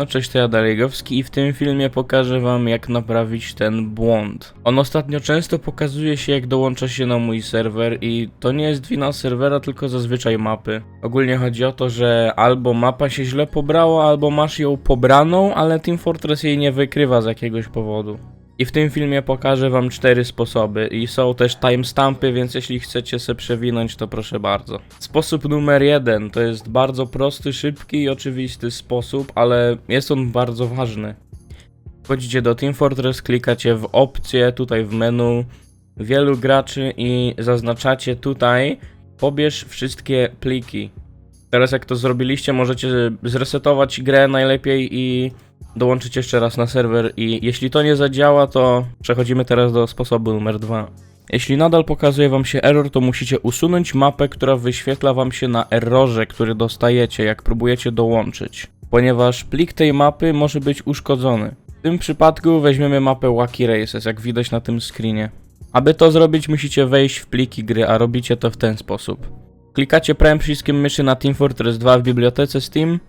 No cześć, to ja Dalegowski i w tym filmie pokażę wam jak naprawić ten błąd. On ostatnio często pokazuje się jak dołącza się na mój serwer i to nie jest wina serwera, tylko zazwyczaj mapy. Ogólnie chodzi o to, że albo mapa się źle pobrała, albo masz ją pobraną, ale Team Fortress jej nie wykrywa z jakiegoś powodu. I w tym filmie pokażę wam cztery sposoby i są też timestampy, więc jeśli chcecie se przewinąć, to proszę bardzo. Sposób numer jeden to jest bardzo prosty, szybki i oczywisty sposób, ale jest on bardzo ważny. Wchodzicie do Team Fortress, klikacie w opcje tutaj w menu wielu graczy i zaznaczacie tutaj pobierz wszystkie pliki. Teraz jak to zrobiliście, możecie zresetować grę najlepiej i dołączyć jeszcze raz na serwer i jeśli to nie zadziała, to przechodzimy teraz do sposobu numer dwa. Jeśli nadal pokazuje wam się error, to musicie usunąć mapę, która wyświetla wam się na errorze, który dostajecie, jak próbujecie dołączyć, ponieważ plik tej mapy może być uszkodzony. W tym przypadku weźmiemy mapę Wacky Races, jak widać na tym screenie. Aby to zrobić, musicie wejść w pliki gry, a robicie to w ten sposób. Klikacie prawym przyciskiem myszy na Team Fortress 2 w bibliotece Steam,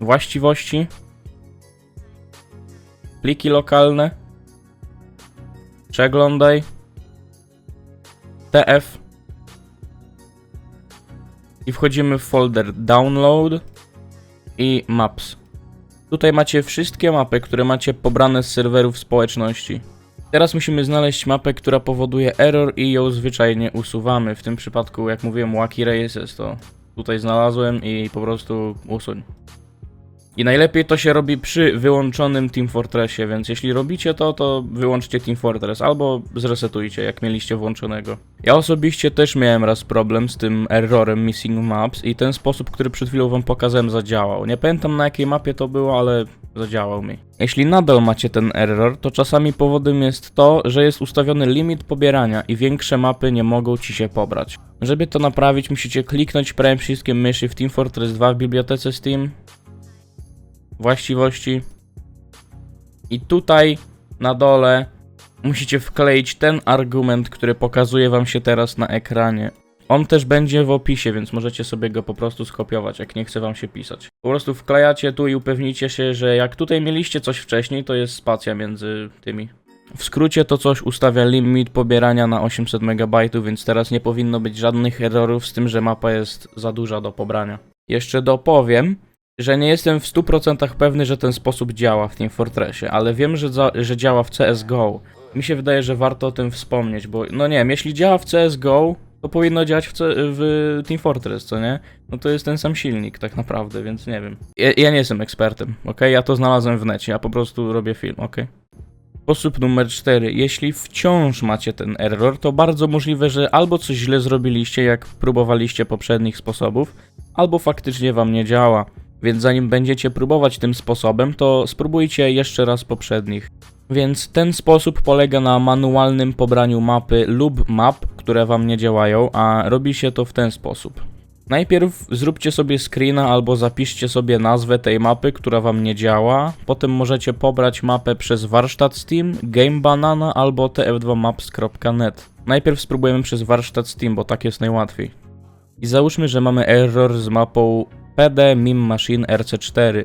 właściwości, pliki lokalne, przeglądaj, TF i wchodzimy w folder download i maps. Tutaj macie wszystkie mapy, które macie pobrane z serwerów społeczności. Teraz musimy znaleźć mapę, która powoduje error i ją zwyczajnie usuwamy. W tym przypadku, jak mówiłem, Wacky Races to tutaj znalazłem i po prostu usuń. I najlepiej to się robi przy wyłączonym Team Fortressie, więc jeśli robicie to, to wyłączcie Team Fortress albo zresetujcie, jak mieliście włączonego. Ja osobiście też miałem raz problem z tym errorem Missing Maps i ten sposób, który przed chwilą wam pokazałem, zadziałał. Nie pamiętam na jakiej mapie to było, ale zadziałał mi. Jeśli nadal macie ten error, to czasami powodem jest to, że jest ustawiony limit pobierania i większe mapy nie mogą ci się pobrać. Żeby to naprawić, musicie kliknąć prawym przyciskiem myszy w Team Fortress 2 w bibliotece Steam, właściwości. I tutaj na dole musicie wkleić ten argument, który pokazuje wam się teraz na ekranie. On też będzie w opisie, więc możecie sobie go po prostu skopiować, jak nie chce wam się pisać. Po prostu wklejacie tu i upewnicie się, że jak tutaj mieliście coś wcześniej, to jest spacja między tymi. W skrócie to coś ustawia limit pobierania na 800 MB, więc teraz nie powinno być żadnych errorów z tym, że mapa jest za duża do pobrania. Jeszcze dopowiem, że nie jestem w 100% pewny, że ten sposób działa w Team Fortressie, ale wiem, że, za, że działa w CSGO. Mi się wydaje, że warto o tym wspomnieć, bo no nie wiem, jeśli działa w CSGO, to powinno działać w, w Team Fortress, co nie? No to jest ten sam silnik tak naprawdę, więc nie wiem. Ja, ja nie jestem ekspertem, ok? Ja to znalazłem w necie, ja po prostu robię film, ok? Sposób numer 4. Jeśli wciąż macie ten error, to bardzo możliwe, że albo coś źle zrobiliście, jak próbowaliście poprzednich sposobów, albo faktycznie wam nie działa. Więc zanim będziecie próbować tym sposobem, to spróbujcie jeszcze raz poprzednich. Więc ten sposób polega na manualnym pobraniu mapy lub map, które wam nie działają, a robi się to w ten sposób. Najpierw zróbcie sobie screena albo zapiszcie sobie nazwę tej mapy, która wam nie działa. Potem możecie pobrać mapę przez warsztat Steam, GameBanana albo tf2maps.net. Najpierw spróbujemy przez warsztat Steam, bo tak jest najłatwiej. I załóżmy, że mamy error z mapą PD Mim Machine RC4.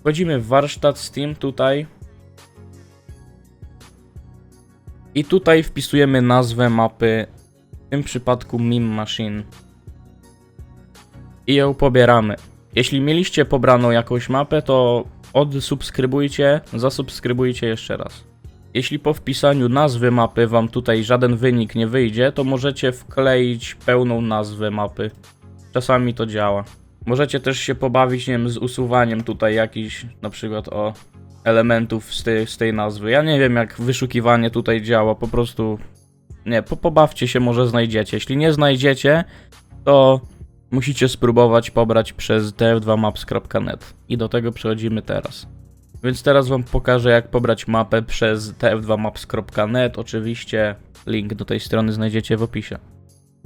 Wchodzimy w warsztat Steam tutaj. I tutaj wpisujemy nazwę mapy, w tym przypadku Mim Machine. I ją pobieramy. Jeśli mieliście pobraną jakąś mapę, to odsubskrybujcie, zasubskrybujcie jeszcze raz. Jeśli po wpisaniu nazwy mapy wam tutaj żaden wynik nie wyjdzie, to możecie wkleić pełną nazwę mapy. Czasami to działa. Możecie też się pobawić, nie wiem, z usuwaniem tutaj jakichś, na przykład o elementów z tej, z tej nazwy. Ja nie wiem, jak wyszukiwanie tutaj działa, po prostu nie, po, pobawcie się, może znajdziecie. Jeśli nie znajdziecie, to musicie spróbować pobrać przez tf2maps.net i do tego przechodzimy teraz. Więc teraz wam pokażę, jak pobrać mapę przez tf2maps.net. Oczywiście link do tej strony znajdziecie w opisie.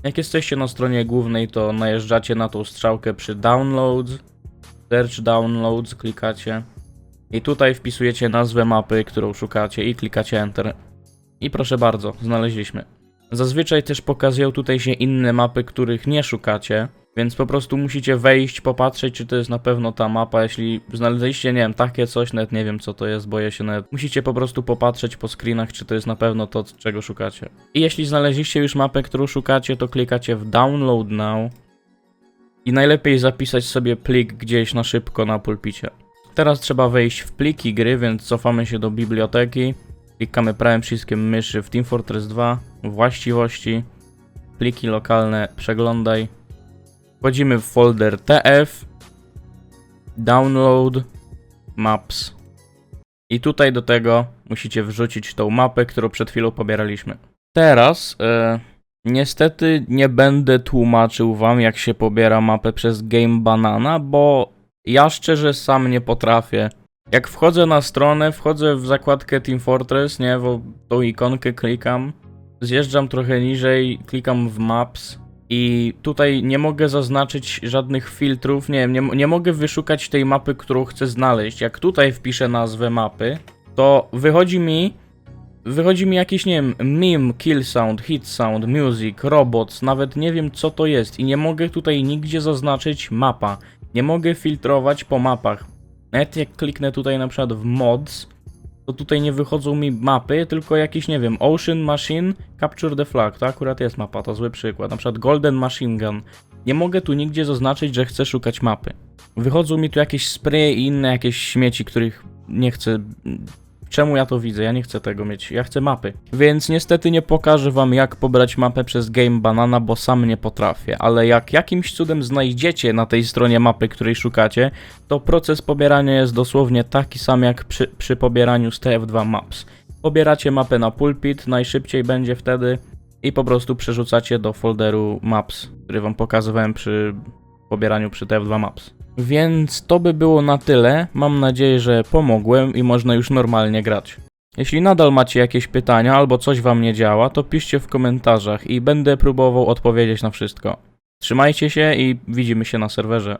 Jak jesteście na stronie głównej, to najeżdżacie na tą strzałkę przy Downloads, Search Downloads, klikacie i tutaj wpisujecie nazwę mapy, którą szukacie i klikacie Enter. I proszę bardzo, znaleźliśmy. Zazwyczaj też pokazują tutaj się inne mapy, których nie szukacie, Więc po prostu musicie wejść, popatrzeć, czy to jest na pewno ta mapa. Jeśli znaleźliście, nie wiem, takie coś, nawet nie wiem co to jest, boję się nawet. Musicie po prostu popatrzeć po screenach, czy to jest na pewno to, czego szukacie. I jeśli znaleźliście już mapę, którą szukacie, to klikacie w Download Now. I najlepiej zapisać sobie plik gdzieś na szybko na pulpicie. Teraz trzeba wejść w pliki gry, więc cofamy się do biblioteki. Klikamy prawym przyciskiem myszy w Team Fortress 2, właściwości, pliki lokalne, przeglądaj. Wchodzimy w folder TF, download, maps. I tutaj do tego musicie wrzucić tą mapę, którą przed chwilą pobieraliśmy. Teraz e, niestety nie będę tłumaczył wam jak się pobiera mapę przez Game Banana, bo ja szczerze sam nie potrafię. Jak wchodzę na stronę, wchodzę w zakładkę Team Fortress, nie, w tą ikonkę klikam, zjeżdżam trochę niżej, klikam w Maps i tutaj nie mogę zaznaczyć żadnych filtrów, nie nie, nie mogę wyszukać tej mapy, którą chcę znaleźć. Jak tutaj wpiszę nazwę mapy, to wychodzi mi wychodzi mi jakiś, nie wiem, meme, kill sound, hit sound, music, robots, nawet nie wiem co to jest i nie mogę tutaj nigdzie zaznaczyć mapa. Nie mogę filtrować po mapach. Nawet jak kliknę tutaj na przykład w mods, to tutaj nie wychodzą mi mapy, tylko jakiś, nie wiem, Ocean Machine, Capture the Flag, to akurat jest mapa, to zły przykład. Na przykład Golden Machine Gun. Nie mogę tu nigdzie zaznaczyć, że chcę szukać mapy. Wychodzą mi tu jakieś spraye i inne jakieś śmieci, których nie chcę. Czemu ja to widzę? Ja nie chcę tego mieć. Ja chcę mapy. Więc niestety nie pokażę wam jak pobrać mapę przez Game Banana, bo sam nie potrafię. Ale jak jakimś cudem znajdziecie na tej stronie mapy, której szukacie, to proces pobierania jest dosłownie taki sam jak przy, przy pobieraniu z TF2 Maps. Pobieracie mapę na pulpit, najszybciej będzie wtedy i po prostu przerzucacie do folderu Maps, który wam pokazywałem przy pobieraniu przy TF2 Maps. Więc to by było na tyle. Mam nadzieję, że pomogłem i można już normalnie grać. Jeśli nadal macie jakieś pytania albo coś wam nie działa, to piszcie w komentarzach i będę próbował odpowiedzieć na wszystko. Trzymajcie się i widzimy się na serwerze.